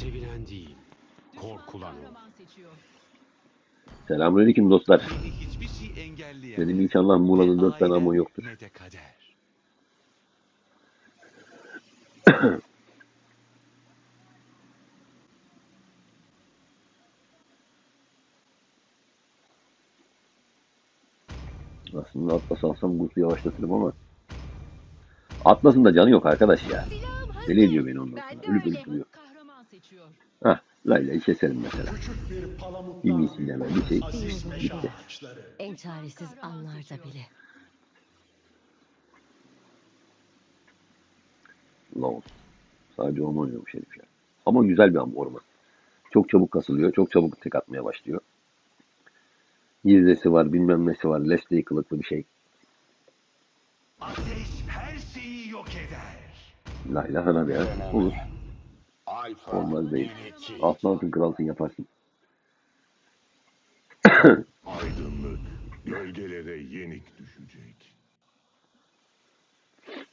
Sevilen değil, korkulan o. Selamünaleyküm dostlar. Beni hiçbir şey. Benim inşallah Muğla'nın dört tane amon yoktur. Ne de kader. Aslında Atlas alsam Gus'u yavaşlatırım ama Atlas'ın da canı yok arkadaş ya. Deli ediyor beni ondan sonra. Ölüp ölüp duruyor. Hah Layla'yı keserim mesela. Küçük bir Bir misilleme bir şey ağaçları. En çaresiz anlarda bile. Laos. Sadece orman oynuyormuş herif ya. Ama güzel bir am- orman. Çok çabuk kasılıyor. Çok çabuk tek atmaya başlıyor. Gizlesi var, bilmem nesi var. Leslie kılıklı bir şey. Ateş her şeyi yok eder. Layla hana be ya. Olur. Olmaz değil. Aslansın kralsın yaparsın. Aydınlık gölgelere yenik düşecek.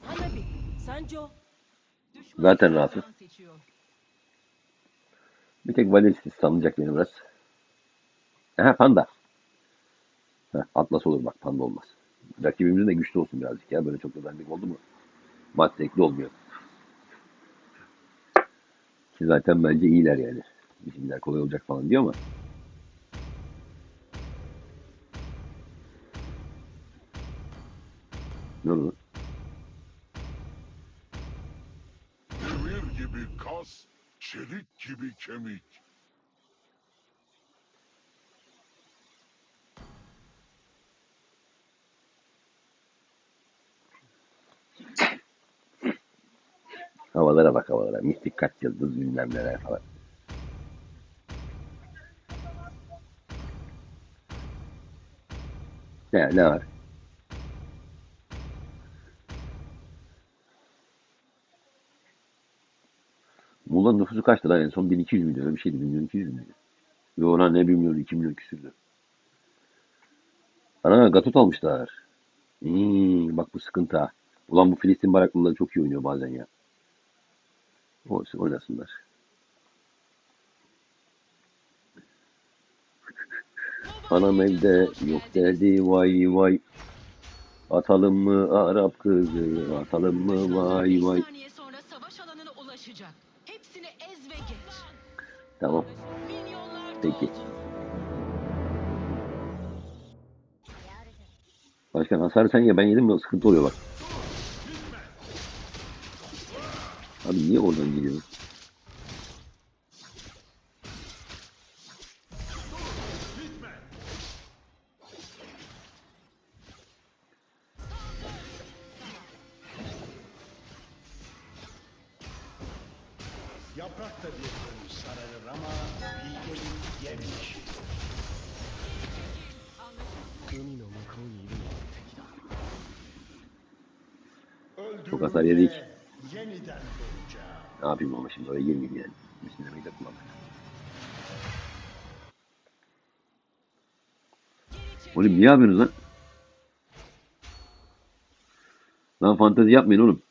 Hanabi, Sancho, Düşman Zaten seçiyor. Bir tek Valerius sanacak beni biraz. Aha panda. Heh, Atlas olur bak panda olmaz. Rakibimizin de güçlü olsun birazcık ya. Böyle çok da dandik oldu mu? Maç zevkli olmuyor. Ki zaten bence iyiler yani. Bizimkiler kolay olacak falan diyor ama. Ne oldu? Demir gibi kas, çelik gibi kemik. Havalara bak havalara. Mistik kaç yıldız bilmem neler falan. Ne, ne var? Muğla'nın nüfusu kaçtı lan en son 1200 milyon öyle bir şeydi 1 milyon 200 milyon. Yo lan ne 1 milyon 2 milyon küsürdü. Ana Gatut almışlar. Hmm, bak bu sıkıntı ha. Ulan bu Filistin baraklıları çok iyi oynuyor bazen ya. Olsun oynasınlar. Anam evde yok derdi vay vay. Atalım mı Arap kızı, atalım mı vay 15 vay. Tamam Peki. başkan hasarı sen ye ben yedim mi sıkıntı oluyor bak. Abi niye oradan geliyor? Yaprak da bir gün sararır ama bilgelik yemiş. Çok hasar yedik. Yeniden doğacağım. Ne yapayım ama şimdi oraya girmeyeyim yani. Bismillah'ı da kullanmak. Oğlum niye yapıyorsunuz lan? Lan fantezi yapmayın oğlum.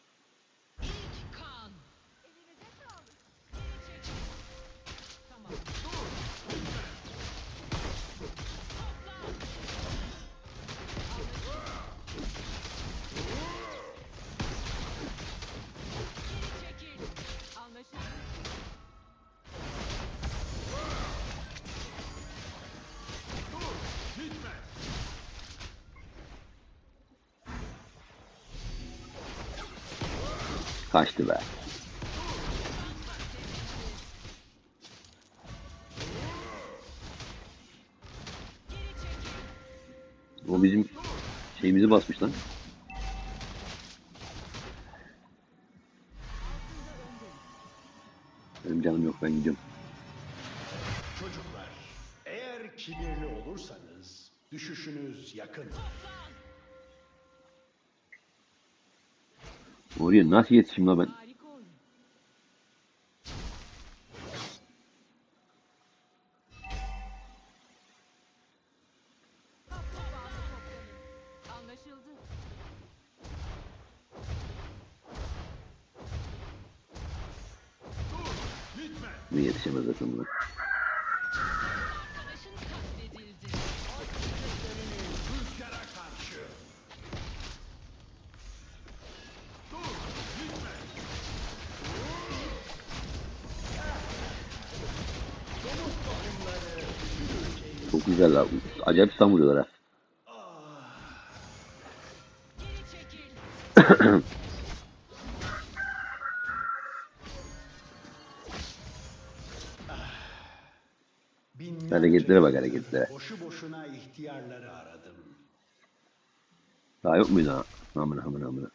Kaçtı be. O bizim şeyimizi basmış lan. Benim canım yok ben gidiyorum. Çocuklar, eğer kibirli olursanız düşüşünüz yakın. Oraya nasıl yetişeyim la ben? Mi yetişemez zaten buna. Çok güzel abi. Acayip stun vuruyorlar ha. Hareketlere bak, hareketlere. Boşu boşuna ihtiyarları aradım. Daha yok muydu ha? Amına amına amına.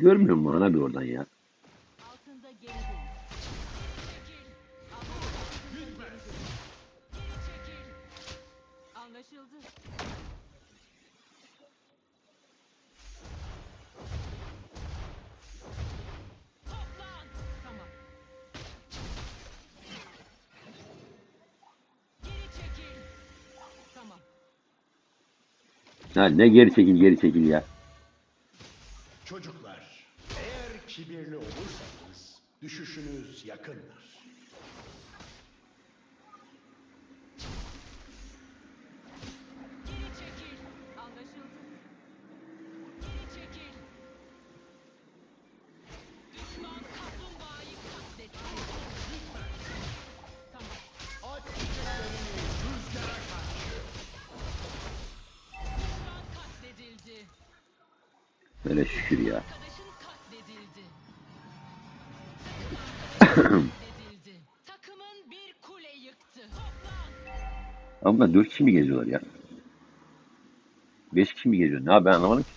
Görmüyor musun ana bir oradan ya? Ha ne geri çekil geri çekil ya. Kibirli olursanız düşüşünüz yakındır. Ama 4 kişi mi geziyorlar ya? 5 kişi mi geziyor? Ne abi ben anlamadım ki.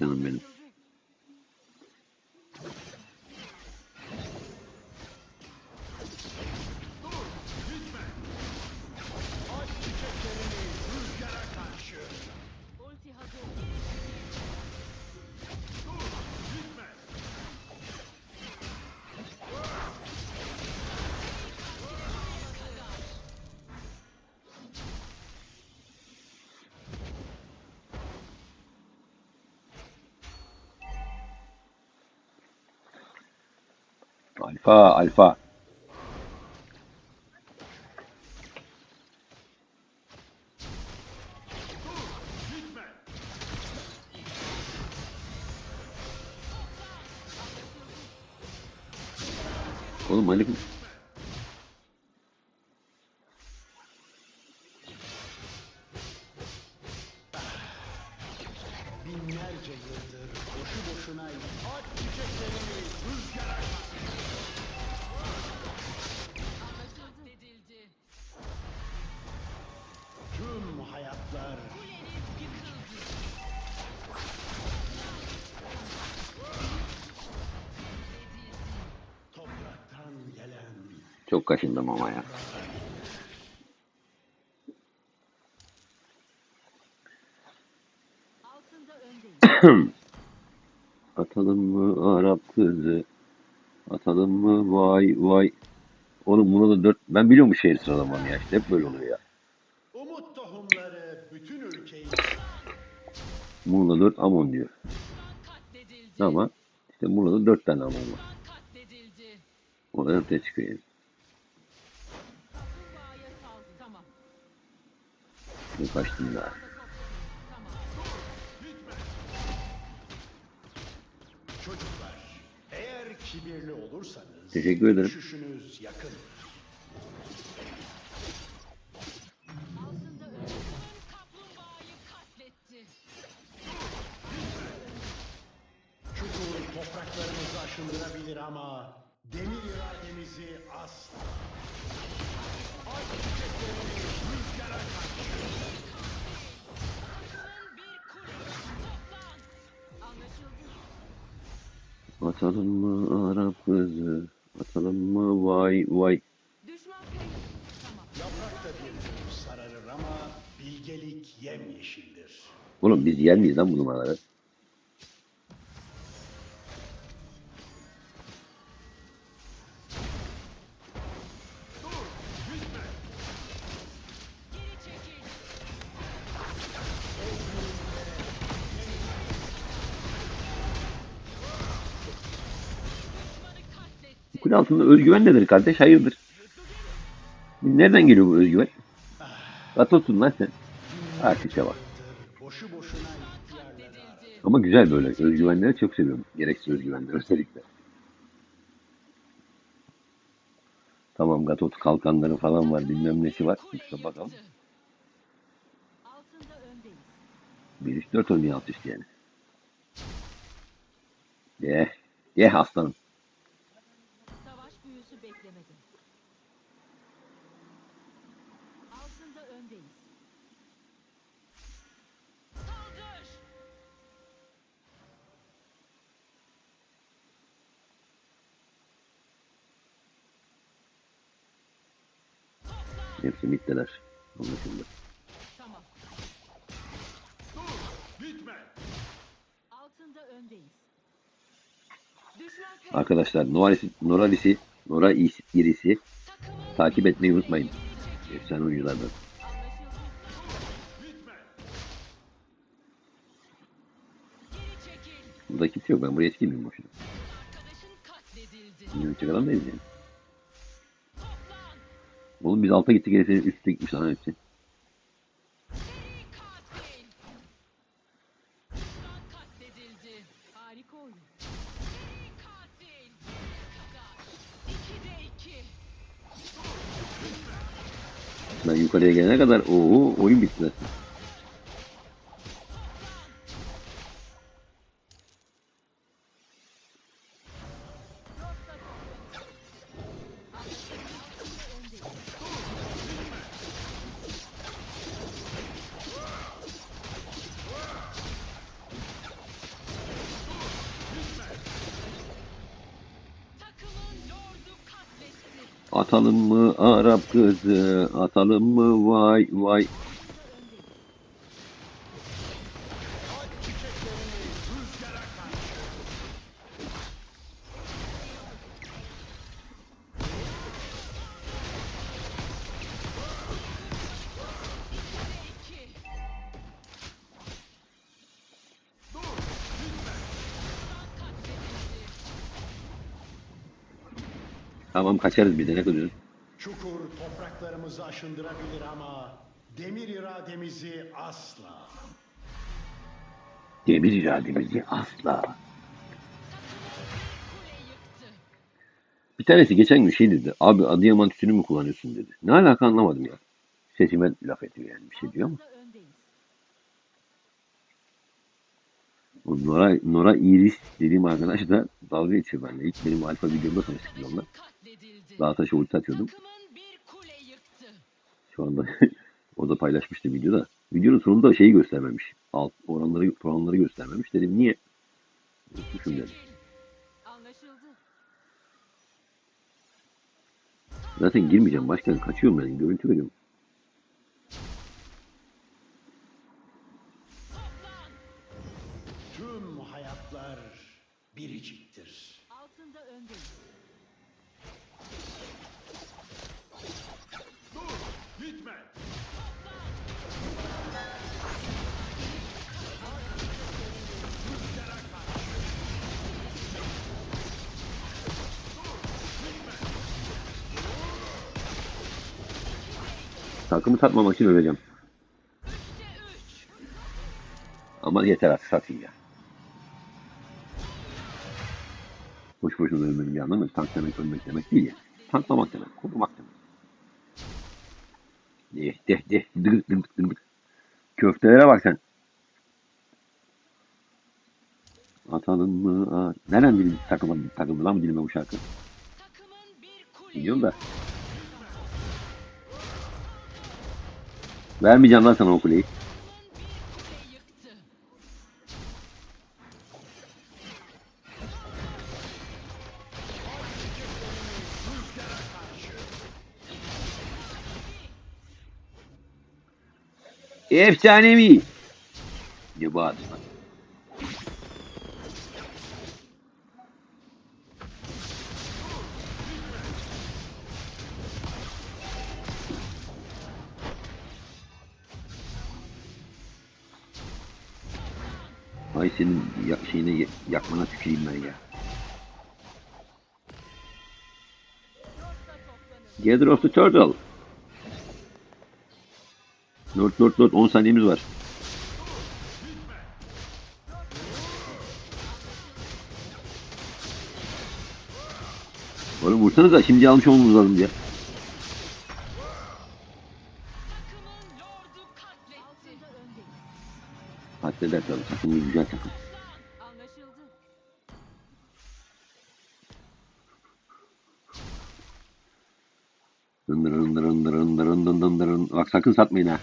Canım benim. Alfa alfa. Oğlum hani çok kaşındım ama ya. Altında öndeyiz. Atalım mı Arap kızı? Atalım mı vay vay. Oğlum bunu da dört... Ben biliyorum bu şehir sıralamanı ya. İşte hep böyle oluyor ya. umut tohumları bütün ülkeyi Muğla 4 Amon diyor. Ama işte Muğla'da 4 tane Amon var. Katledildi. O da ortaya çıkıyor yani. Kaçtım daha. Tamam. Çocuklar, eğer kibirli olursanız Teşekkür ederim. düşüşünüz yakın. Altında öndeyiz. Takımın kaplumbağayı katletti. Çukur topraklarımızı aşındırabilir ama demir irademizi asla. Aç çiçeklerini rüzgara karşı. Takımın bir kule. Toplan. Anlaşıldı. Atalım mı Arap kızı? Atalım mı vay vay. Düşman kayıp. Yaprak da bir sararır ama bilgelik yemyeşildir. Oğlum biz yer miyiz lan bu numaraları? Kule altında özgüven nedir kardeş? Hayırdır? Nereden geliyor bu özgüven? Gatotsun lan sen. Artık bak. Katledildi. Ama güzel böyle. Özgüvenleri çok seviyorum. Gereksiz özgüvenleri özellikle. Tamam Gatot kalkanları falan var. Bilmem nesi var. İşte bakalım. yıktı. Altında öndeyiz. 1 3 4 oynuyor alt üst yani. Ye. Ye aslanım. Mitteler. Anlaşıldı. Tamam. Gitme. Altında öndeyiz. Arkadaşlar Noralis'i, Noralis'i, Nora Iris'i takip etmeyi unutmayın. Efsane oyunculardan. Burada kimse yok. Ben buraya çıkayım boşuna. Arkadaşın katledildi. Bizim çık Oğlum biz alta gittik. Heriflerin üstte gitmiş lan hepsi. Ben yukarıya gelene kadar ooo oyun bitti zaten. Kızı? Atalım mı vay vay. Tamam kaçarız bir de ne kadar. Topraklarımızı aşındırabilir ama demir irademizi asla. Demir irademizi asla. Bir tanesi geçen gün şey dedi. Abi Adıyaman tütünü mü kullanıyorsun dedi. Ne alaka anlamadım ya. Sesime laf ediyor yani bir şey diyor ama. Bu Nora, Nora Iris dediğim arkadaş da dalga geçiyor benimle. İlk benim alfa videomda tanıştık onunla. Daha taşı ulti atıyordum. Takımın bir kule yıktı. Şu anda o da paylaşmıştı videoda. Videonun sonunda şeyi göstermemiş. Alt oranları puanları göstermemiş. Dedim niye? Unutmuşum dedim. Zaten girmeyeceğim. Başkan kaçıyorum ben. Görüntü veriyorum. Takımı satmamak için öleceğim. Ama yeter artık satayım ya. Boş boşuna ölmenin bir anlamı yok. Tank demek ölmek demek değil ya. Tanklamak demek, korumak demek. De de de dıgık dıgık dıgık. Köftelere bak sen. Atalım mı? Nereden bildi takıma, takıldı lan bu dilime bu şarkı? Takımın Biliyorum da. Vermeyeceğim lan sana o kuleyi. Efsanevi. Ne bağırdın lan? Ay senin ya, şeyine ya- yakmana tüküreyim ben ya. Gather of the Turtle. Lord Lord Lord 10 saniyemiz var. Oğlum vursanıza şimdi almış olmamız lazım ya. Dındır dındır dındır dındır dındır dındır dındır. Bak sakın satmayın ha.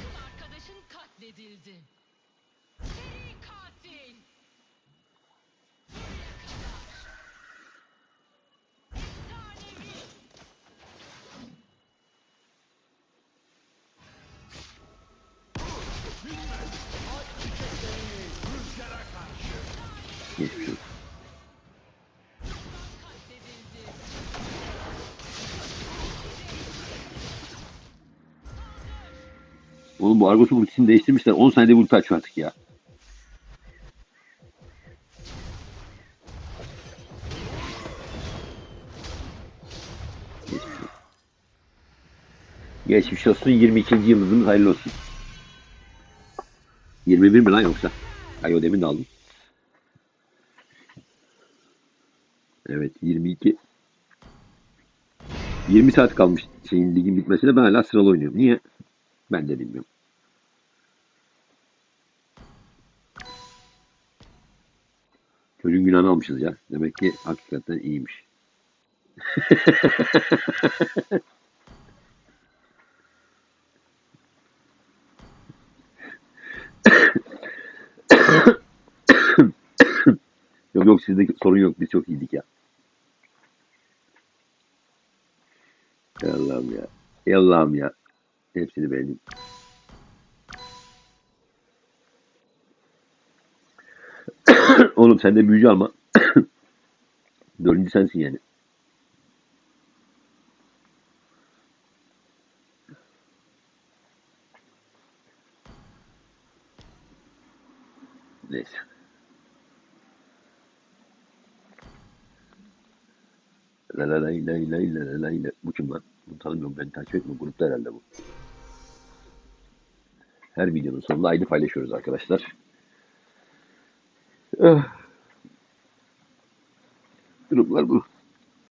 Oğlum bu Argos'un ultisini değiştirmişler. 10 saniyede ulti açıyor artık ya. Geçmiş olsun. 22. yıldızımız hayırlı olsun. 21 mi lan yoksa? Ay o demin de aldım. Evet 22. 20 saat kalmış şeyin ligin bitmesine ben hala sıralı oynuyorum. Niye? Ben de bilmiyorum. Çocuğun günahını almışız ya. Demek ki hakikaten iyiymiş. yok yok sizde sorun yok. Biz çok iyiydik ya. Allah'ım ya. Allah'ım ya. Hepsini beğendim. Oğlum sen de büyücü alma. Dördüncü sensin yani. Neyse. La la lay lay la la lay la. Bu kim lan? Bunu tanımıyorum. Ben takip etmiyorum. Grupta herhalde bu. Her videonun sonunda aynı paylaşıyoruz arkadaşlar. Durumlar bu.